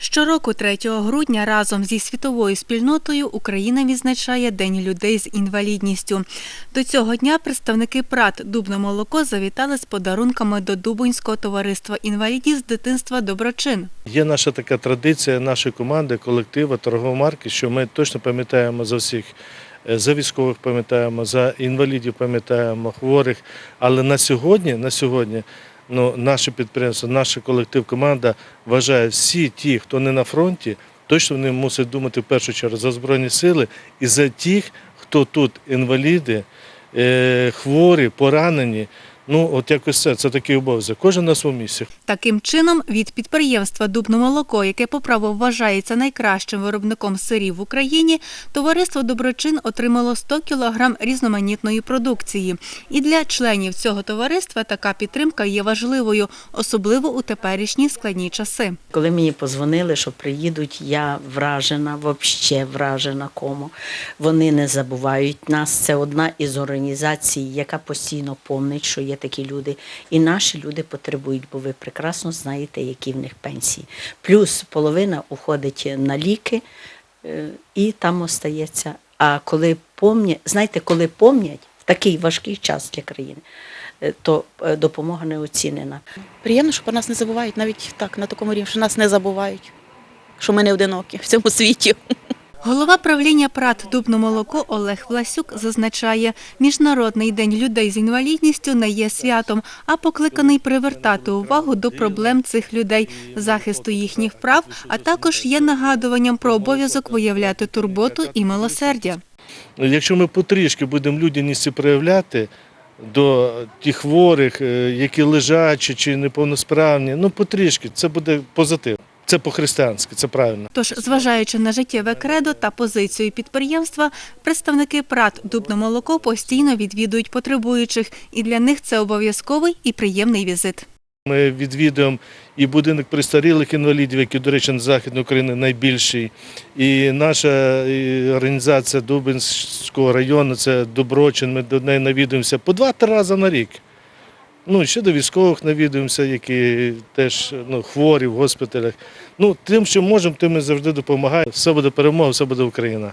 Щороку, 3 грудня, разом зі світовою спільнотою Україна відзначає День людей з інвалідністю. До цього дня представники ПРАТ Дубне молоко завітали з подарунками до Дубинського товариства інвалідів з дитинства Доброчин. Є наша така традиція нашої команди, колективу, торгової марки, що ми точно пам'ятаємо за всіх. е, За військових пам'ятаємо, за інвалідів пам'ятаємо, хворих. Але на сьогодні, на сьогодні ну, наше підприємство, наш колектив, команда вважає всі ті, хто не на фронті, точно вони мусять думати в першу чергу за Збройні сили і за тих, хто тут інваліди, е, хворі, поранені. Ну, от якось це, це такий обов'язок. Кожен на своєму місці. Таким чином, від підприємства Дубне молоко, яке по праву вважається найкращим виробником сирів в Україні, товариство Доброчин отримало 100 кг різноманітної продукції. І для членів цього товариства така підтримка є важливою, особливо у теперішні складні часи. Коли мені позвонили, що приїдуть, я вражена, взагалі вражена кому. Вони не забувають нас. Це одна із організацій, яка постійно помнить, що є такі люди. І наші люди потребують, бо ви прекрасно знаєте, які в них пенсії. Плюс половина уходить на ліки е, і там остається. А коли помнять, знаєте, коли помнять в такий важкий час для країни, е, то е, допомога не оцінена. Приємно, що про нас не забувають, навіть так, на такому рівні, що нас не забувають, що ми не одинокі в цьому світі. Голова правління ПРАТ Дубне молоко Олег Власюк зазначає, Міжнародний день людей з інвалідністю не є святом, а покликаний привертати увагу до проблем цих людей, захисту їхніх прав, а також є нагадуванням про обов'язок виявляти турботу і милосердя. Ну, Якщо ми потрішки будемо людяності проявляти до тих хворих, е, які лежачі чи неповносправні, ну потрішки, це буде позитив. Це по-християнськи, це правильно. Тож, зважаючи на життєве кредо та позицію підприємства, представники ПРАТ Дубне молоко постійно відвідують потребуючих, і для них це обов'язковий і приємний візит. Ми відвідуємо і будинок престарілих інвалідів, який, до речі, на Західній Україні найбільший. І наша організація Дубинського району, це Доброчин, ми до неї навідуємося по два-три рази на рік. Ну, ще до військових навідуємося, які теж ну, хворі в госпіталях. Ну, тим, що можемо, тим ми завжди допомагаємо. Все буде перемога, все буде Україна.